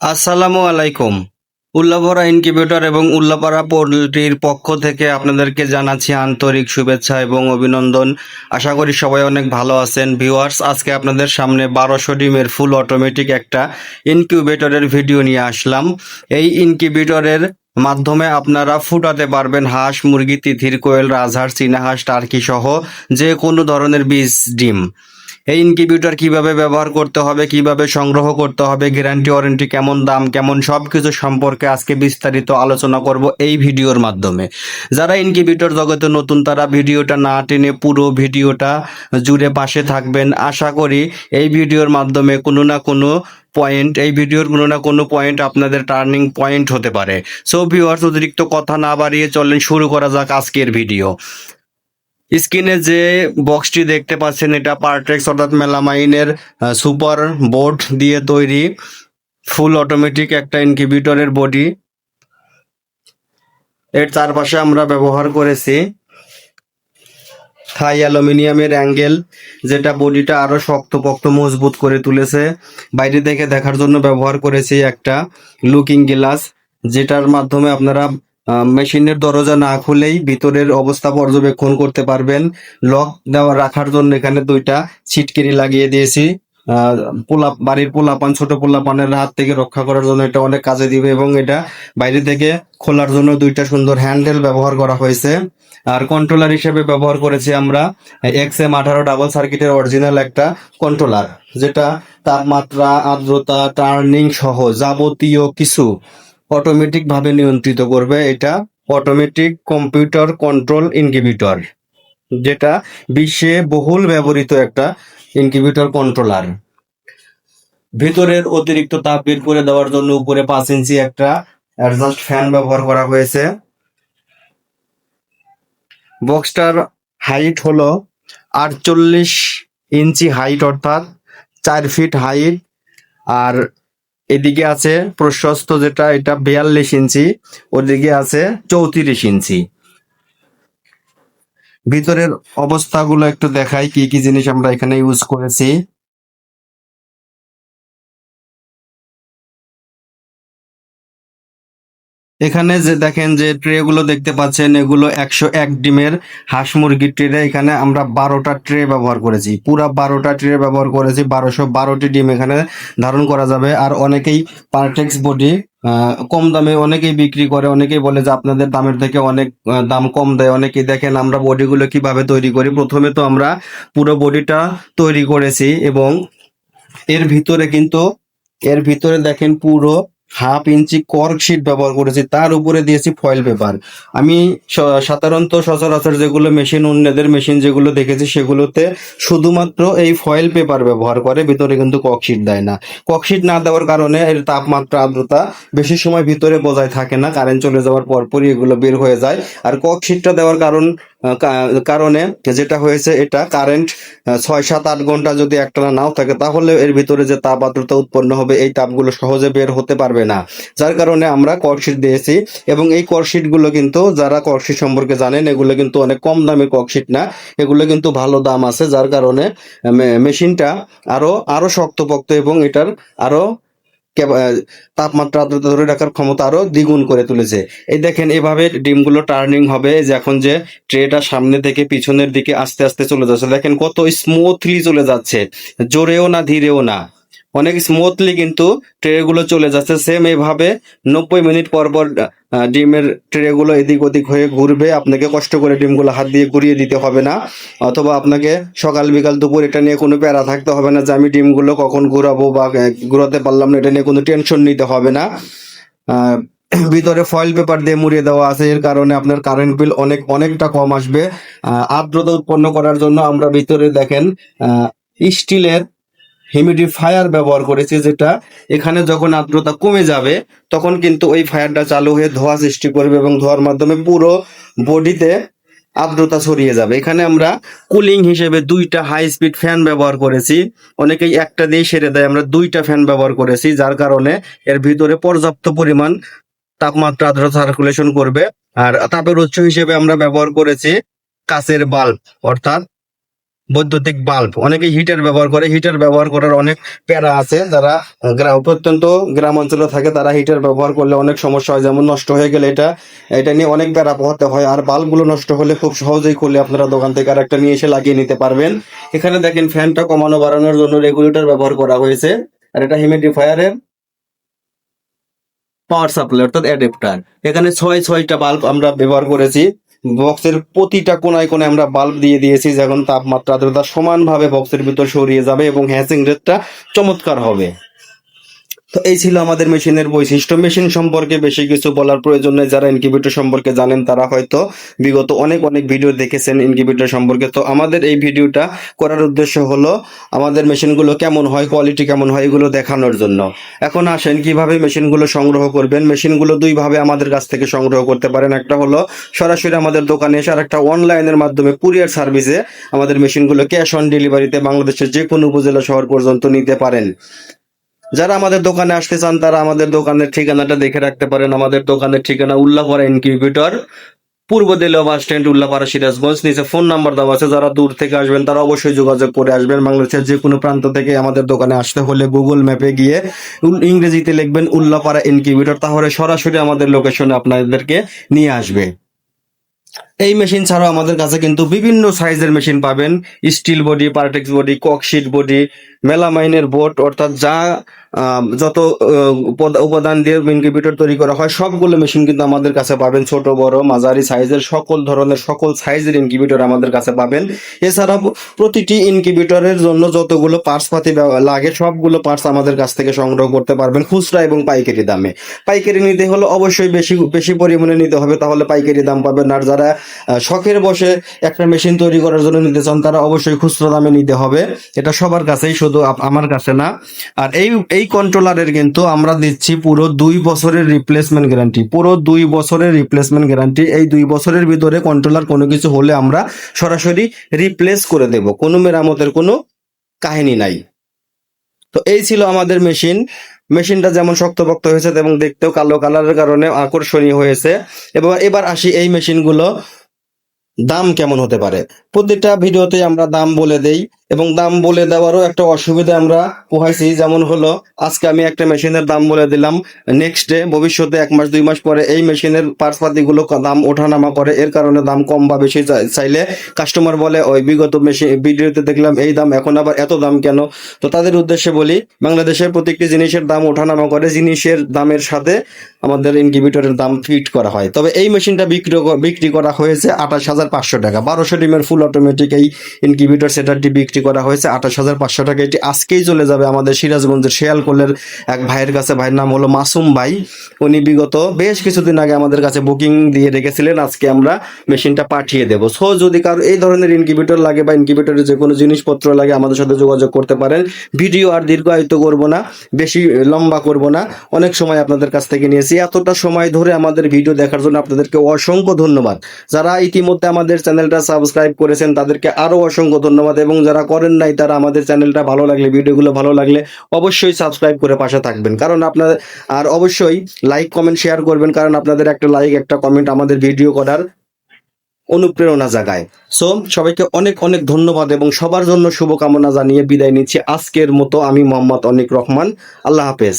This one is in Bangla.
আসসালামু আলাইকুম। উল্লাভরা ইনকিউবেটর এবং উল্লাপাড়া পোল্ট্রির পক্ষ থেকে আপনাদেরকে জানাচ্ছি আন্তরিক শুভেচ্ছা এবং অভিনন্দন। আশা করি সবাই অনেক ভালো আছেন। ভিউয়ার্স, আজকে আপনাদের সামনে বারোশো ডিমের ফুল অটোমেটিক একটা ইনকিউবেটরের ভিডিও নিয়ে আসলাম। এই ইনকিউবেটরের মাধ্যমে আপনারা ফুটাতে পারবেন হাঁস, মুরগি, তিথির কোয়েল, রাজহাঁস, চীনা হাঁস টার্কি সহ যে কোনো ধরনের বীজ, ডিম। এই ইনকিউবেটর কীভাবে ব্যবহার করতে হবে, কীভাবে সংগ্রহ করতে হবে গ্যারান্টি ওয়ারেন্টি কেমন দাম, কেমন সব কিছু সম্পর্কে আজকে বিস্তারিত আলোচনা করব এই ভিডিওর মাধ্যমে। যারা ইনকিউবেটর জগতে নতুন, তারা ভিডিওটা না টেনে পুরো ভিডিওটা জুড়ে পাশে থাকবেন। আশা করি এই ভিডিওর মাধ্যমে কোনো না কোনো পয়েন্ট এই ভিডিওর কোনো না কোনো পয়েন্ট আপনাদের টার্নিং পয়েন্ট হতে পারে। সো ভিউয়ার্স অতিরিক্ত কথা না বাড়িয়ে চলেন, শুরু করা যাক আজকের ভিডিও স্ক্রিনে যে বক্সটি দেখতে পাচ্ছেন, এটা পার্টেক্স অর্থাৎ মেলামাইনের সুপার বোর্ড দিয়ে তৈরি, ফুল অটোমেটিক একটা ইনকিউবেটরের বডি। এর চারপাশে আমরা ব্যবহার করেছি থাই অ্যালুমিনিয়ামের অ্যাঙ্গেল, যেটা বডিটা আরও শক্তপোক্ত, মজবুত করে তুলেছে। বাইরে থেকে দেখার জন্য ব্যবহার করেছি একটা লুকিং গ্লাস, যেটার মাধ্যমে আপনারা মেশিনের দরজা না খুলেই ভিতরের অবস্থা পর্যবেক্ষণ করতে পারবেন। লক দেওয়া রাখার জন্য এখানে দুইটা ছিটকিরি লাগিয়ে দিয়েছি। পোলা, বাড়ির পোলাপান, ছোট পোলাপানের হাত থেকে রক্ষা করার জন্য এটা অনেক কাজে দিবে এবং এটা বাইরে থেকে খোলার জন্য দুইটা সুন্দর হ্যান্ডেল ব্যবহার করা হয়েছে। আর কন্ট্রোলার হিসেবে ব্যবহার করেছি আমরা এক্স এম আঠারো ডাবল সার্কিটের অরিজিনাল একটা কন্ট্রোলার যেটা তাপমাত্রা, আর্দ্রতা টার্নিং সহ যাবতীয় কিছু অটোমেটিক ভাবে নিয়ন্ত্রিত করবে এটা অটোমেটিক কম্পিউটার কন্ট্রোল ইনকিউবেটর যেটা বিশ্বে বহুল ব্যবহৃত একটা ইনকিউবেটর কন্ট্রোলার ভিতরের অতিরিক্ত তাপ বের করে দেওয়ার জন্য উপরে পাঁচ ইঞ্চি একটা অ্যাডজাস্ট ফ্যান ব্যবহার করা হয়েছে। বক্সটার হাইট হলো আটচল্লিশ ইঞ্চি হাইট অর্থাৎ চার ফিট হাইট আর এদিকে আছে প্রশস্ত যেটা, এটা বিয়াল্লিশ ইঞ্চি, ওদিকে আছে চৌত্রিশ ইঞ্চি। ভিতরের অবস্থাগুলো একটু দেখাই, কি কি জিনিস আমরা এখানে ইউজ করেছি। এখানে যে দেখেন যে ট্রে গুলো দেখতে পাচ্ছেন, এগুলো একশো এক ডিমের হাঁস মুরগির ট্রে এখানে আমরা বারোটা ট্রে ব্যবহার করেছি। পুরা বারোটা ট্রে ব্যবহার করেছি। বারোশো বারোটি ডিম এখানে ধারণ করা যাবে। আর অনেকেই পার্টেক্স বডি কম দামে অনেকেই বিক্রি করে। অনেকেই বলে যে আপনাদের দামের থেকে অনেক দাম কম দেয়। অনেকেই দেখেন আমরা বডিগুলো কীভাবে তৈরি করি। প্রথমে তো আমরা পুরো বডিটা তৈরি করেছি এবং এর ভিতরে কিন্তু, এর ভিতরে দেখেন পুরো হাফ ইঞ্চি কর্ক শিট ব্যবহার করেছি। তার উপরে দিয়েছি ফয়েল পেপার আমি সাধারণত সচরাচর যেগুলো মেশিন অন্যদের মেশিন যেগুলো দেখেছি, সেগুলোতে শুধুমাত্র এই ফয়েল পেপার ব্যবহার করে, ভিতরে কিন্তু ককশিট দেয় না। ককশিট না দেওয়ার কারণে এর তাপমাত্রা, আর্দ্রতা বেশি সময় ভিতরে বজায় থাকে না কারেন্ট চলে যাওয়ার পরপরই এগুলো বের হয়ে যায়। আর ককশিটটা দেওয়ার কারণ কারণে যেটা হয়েছে এটা কারেন্ট ছয় সাত আট ঘণ্টা যদি একটানা নাও থাকে তাহলে এর ভিতরে যে তাপ আর্দ্রতা উৎপন্ন হবে এই তাপগুলো সহজে বের হতে পারবে না। যার কারণে আমরা কর্কশিট দিয়েছি এবং এই কর্কশিটগুলো কিন্তু যারা কর্কশিট সম্পর্কে জানেন এগুলো কিন্তু অনেক কম দামের কর্কশিট না এগুলো কিন্তু ভালো দাম আছে যার কারণে মেশিনটা আরও আরও শক্তপোক্ত এবং এটার আরও ক্যাপ- আহ, তাপমাত্রা আর্দ্রতা ধরে রাখার ক্ষমতা আরও দ্বিগুণ করে তুলেছে। এই দেখেন, এভাবে ডিমগুলো টার্নিং হবে যে এখন যে ট্রেটা সামনে থেকে পিছনের দিকে আস্তে আস্তে চলে যাচ্ছে। দেখেন কত স্মুথলি চলে যাচ্ছে। জোরেও না, ধীরেও না। অনেক স্মুথলি কিন্তু ট্রেগুলো চলে যাচ্ছে। সেম এভাবে নব্বই মিনিট পর পর ডিমের ট্রেগুলো এদিক ওদিক হয়ে ঘুরবে। আপনাকে কষ্ট করে ডিমগুলো হাত দিয়ে ঘুরিয়ে দিতে হবে না। অথবা আপনাকে সকাল বিকাল দুপুর এটা নিয়ে কোনো প্যারা থাকতে হবে না যে আমি ডিমগুলো কখন ঘুরাবো বা ঘুরাতে পারলাম না, এটা নিয়ে কোনো টেনশন নিতে হবে না। ভিতরে ফয়েল পেপার দিয়ে মুড়িয়ে দেওয়া আছে। এর কারণে আপনার কারেন্ট বিল অনেক, অনেকটা কম আসবে। আর্দ্রতা উৎপন্ন করার জন্য আমরা ভিতরে দেখেন স্টিলের হিউমিডিফায়ার ব্যবহার করেছি যেটা এখানে যখন আর্দ্রতা কমে যাবে, তখন কিন্তু ওই ফায়ারটা চালু হয়ে ধোঁয়া সৃষ্টি করবে এবং ধোঁয়ার মাধ্যমে পুরো বডিতে আর্দ্রতা ছড়িয়ে যাবে। এখানে আমরা কুলিং হিসেবে দুইটা হাই স্পিড ফ্যান ব্যবহার করেছি। অনেকেই একটা দিয়ে সেরে দেয়, আমরা দুইটা ফ্যান ব্যবহার করেছি, যার কারণে এর ভিতরে পর্যাপ্ত পরিমাণ তাপমাত্রা আর্দ্রতা সার্কুলেশন করবে। আর তাপের উৎস হিসেবে আমরা ব্যবহার করেছি কাচের বাল্ব অর্থাৎ বৈদ্যুতিক বাল্ব। অনেকে হিটার ব্যবহার করে। হিটার ব্যবহার করার অনেক প্যারা আছে যারা প্রত্যন্ত গ্রাম অঞ্চলে থাকে, তারা হিটার ব্যবহার করলে অনেক সমস্যা হয়। যেমন নষ্ট হয়ে গেলে এটা এটা নিয়ে অনেক প্যারা পোহাতে হয়। আর বাল্বগুলো নষ্ট হলে খুব সহজেই খুলে আপনারা দোকান থেকে আর একটা নিয়ে এসে লাগিয়ে নিতে পারবেন। এখানে দেখেন ফ্যানটা কমানো বাড়ানোর জন্য রেগুলেটর ব্যবহার করা হয়েছে। আর এটা হিউমিডিফায়ারের পাওয়ার সাপ্লাই অর্থাৎ অ্যাডাপ্টার এখানে ছয় ছয়টা বাল্ব আমরা ব্যবহার করেছি। বক্সের প্রতিটা কোনায় কোনায় আমরা বাল্ব দিয়ে দিয়েছি, যখন তাপমাত্রা আর্দ্রতা সমানভাবে বক্সের ভিতর সরিয়ে যাবে এবং হ্যাচিং রেটটা চমৎকার হবে। তো এই ছিল আমাদের মেশিনের বৈশিষ্ট্য। মেশিন সম্পর্কে বেশি কিছু বলার প্রয়োজন নেই। যারা ইনকিউবেটর সম্পর্কে জানেন, তারা হয়তো বিগত অনেক অনেক ভিডিও দেখেছেন ইনকিউবেটর সম্পর্কে। তো আমাদের এই ভিডিওটা করার উদ্দেশ্য হলো, আমাদের মেশিনগুলো কেমন হয় কোয়ালিটি কেমন হয়, এগুলো দেখানোর জন্য। এখন আসেন, কীভাবে মেশিনগুলো সংগ্রহ করবেন? মেশিনগুলো দুইভাবে আমাদের কাছ থেকে সংগ্রহ করতে পারেন। একটা হলো, সরাসরি আমাদের দোকানে এসে আর একটা অনলাইনের মাধ্যমে কুরিয়ার সার্ভিসে আমাদের মেশিনগুলো ক্যাশ অন ডেলিভারিতে বাংলাদেশের যে কোনো উপজেলা শহর পর্যন্ত নিতে পারেন। যারা আমাদের দোকানে আসতে চান, তারা আমাদের দোকানের ঠিকানাটা দেখে রাখতে পারেন। আমাদের দোকানের ঠিকানা উল্লাপাড়া ইনকিউবেটর, পূর্ব দেলিয়া বাস স্ট্যান্ড, উল্লাপাড়া সিরাজগঞ্জ। নিচে ফোন নাম্বার দেওয়া আছে, যারা দূর থেকে আসবেন, তারা অবশ্যই যোগাযোগ করে আসবেন। বাংলাদেশের যে কোনো প্রান্ত থেকে আমাদের দোকানে আসতে হলে গুগল ম্যাপে গিয়ে ইংরেজিতে লিখবেন উল্লাপাড়া ইনকিউবেটর, তাহলে সরাসরি আমাদের লোকেশনে আপনাদেরকে নিয়ে আসবে। এই মেশিন ছাড়াও আমাদের কাছে কিন্তু বিভিন্ন সাইজের মেশিন পাবেন। Steel body Partex body cork sheet body, মেলামাইনের board, অর্থাৎ যা যত উপাদান দিয়ে ইনকিউবেটর তৈরি করা হয়, সবগুলো মেশিন কিন্তু আমাদের কাছে পাবেন। ছোট, বড়, মাঝারি সাইজের সকল ধরনের, সকল সাইজের ইনকিউবেটর আমাদের কাছে পাবেন। এছাড়াও প্রতিটি ইনকিউবেটরের জন্য যতগুলো পার্টস পাতি লাগে, সবগুলো পার্টস আমাদের কাছ থেকে সংগ্রহ করতে পারবেন খুচরা এবং পাইকারি দামে। পাইকারি নিতে হলে অবশ্যই বেশি বেশি পরিমাণে নিতে হবে, তাহলে পাইকারি দাম পাবেন। আর যারা শখের বসে একটা মেশিন তৈরি করার জন্য নিতে চান, তারা অবশ্যই খুচরো দামে নিতে হবে। এটা সবার কাছেই, শুধু আমার কাছে না। আর এই এই কন্ট্রোলারের কিন্তু আমরা দিচ্ছি পুরো দুই বছরের রিপ্লেসমেন্ট গ্যারান্টি পুরো দুই বছরের রিপ্লেসমেন্ট গ্যারান্টি এই দুই বছরের ভিতরে কন্ট্রোলার কোনো কিছু হলে আমরা সরাসরি রিপ্লেস করে দেব। কোনো মেরামতের কোনো কাহিনী নাই। তো এই ছিল আমাদের মেশিন। মেশিনটা যেমন শক্তপোক্ত হয়েছে এবং দেখতেও কালো কালারের কারণে আকর্ষণীয় হয়েছে। এবং এবার আসি এই মেশিনগুলো। দাম কেমন হতে পারে? প্রত্যেকটা ভিডিওতে আমরা দাম বলে দেই। এবং দাম বলে দেওয়ারও একটা অসুবিধা আমরা পোহাইছি। যেমন হলো, আজকে আমি একটা মেশিনের দাম বলে দিলাম। নেক্সট ডে ভবিষ্যতে এক মাস, দুই মাস পরে এই মেশিনের পার্টসপাতি গুলো দাম ওঠানামা করে। এর কারণে দাম কম বা বেশি চাইলে কাস্টমার বলে, ওই বিগত মেশিন ভিডিওতে দেখলাম এই দাম, এখন আবার এত দাম কেন? তো তাদের উদ্দেশ্যে বলি, বাংলাদেশের প্রত্যেকটি জিনিসের দাম ওঠানামা করে। জিনিসের দামের সাথে আমাদের ইনকিউবেটরের দাম ফিট করা হয়। তবে এই মেশিনটা বিক্রি বিক্রি করা হয়েছে আঠাশ হাজার পাঁচশো টাকা। বারোশো ডিমের ফুল অটোমেটিক এই ইনকিউবেটর সেটারটি বিক্রি করা হয়েছে। আঠাশ হাজার পাঁচশো টাকা। এটি আজকেই চলে যাবে আমাদের সিরাজগঞ্জের শিয়ালকোলের এক ভাইয়ের কাছে। ভাইয়ের নাম হলো মাসুম ভাই। উনি বিগত বেশ কিছুদিন আগে আমাদের কাছে বুকিং দিয়ে রেখেছিলেন। আজকে আমরা মেশিনটা পাঠিয়ে দেবো। সো যদি কারও এই ধরনের ইনকিউবেটর লাগে বা ইনকিউবেটরের যে কোনো জিনিসপত্র লাগে, আমাদের সাথে যোগাযোগ করতে পারেন। ভিডিও আর দীর্ঘায়িত করব না, বেশি লম্বা করব না। অনেক সময় আপনাদের কাছ থেকে নিয়েছি। এতটা সময় ধরে আমাদের ভিডিও দেখার জন্য আপনাদেরকে অসংখ্য ধন্যবাদ। যারা ইতিমধ্যে আমাদের চ্যানেলটা সাবস্ক্রাইব করেছেন, তাদেরকে আরও অসংখ্য ধন্যবাদ। এবং যারা করেন নাই তারা আমাদের চ্যানেলটা ভালো লাগলে, ভিডিওগুলো ভালো লাগলে অবশ্যই সাবস্ক্রাইব করে পাশে থাকবেন। কারণ আপনার আর অবশ্যই লাইক কমেন্ট শেয়ার করবেন, কারণ আপনাদের একটা লাইক একটা কমেন্ট আমাদের ভিডিও করার অনুপ্রেরণা জাগায়। সো সবাইকে অনেক অনেক ধন্যবাদ এবং সবার জন্য শুভকামনা জানিয়ে বিদায় নিচ্ছি। আজকের মতো আমি মোহাম্মদ অনিক রহমান। আল্লাহ হাফেজ।